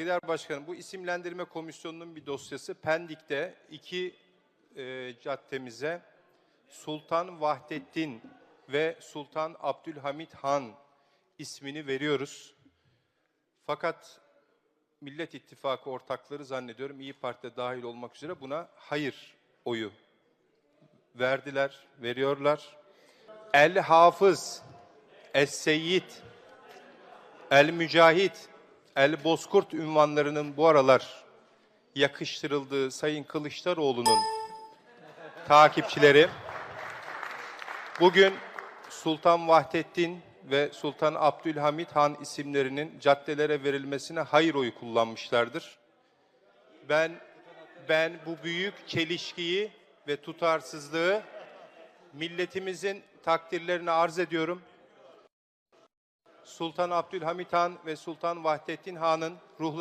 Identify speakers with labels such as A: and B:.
A: Saygıdeğer Başkanım, bu isimlendirme komisyonunun bir dosyası Pendik'te iki e, caddemize Sultan Vahdettin ve Sultan Abdülhamit Han ismini veriyoruz. Fakat Millet İttifakı ortakları zannediyorum İyi Parti'de dahil olmak üzere buna hayır oyu verdiler, veriyorlar. El Hafız, Es Seyyid, El Mücahit, El Bozkurt ünvanlarının bu aralar yakıştırıldığı Sayın Kılıçdaroğlu'nun takipçileri bugün Sultan Vahdettin ve Sultan Abdülhamit Han isimlerinin caddelere verilmesine hayır oyu kullanmışlardır. Ben ben bu büyük çelişkiyi ve tutarsızlığı milletimizin takdirlerine arz ediyorum. Sultan Abdülhamit Han ve Sultan Vahdettin Han'ın ruhları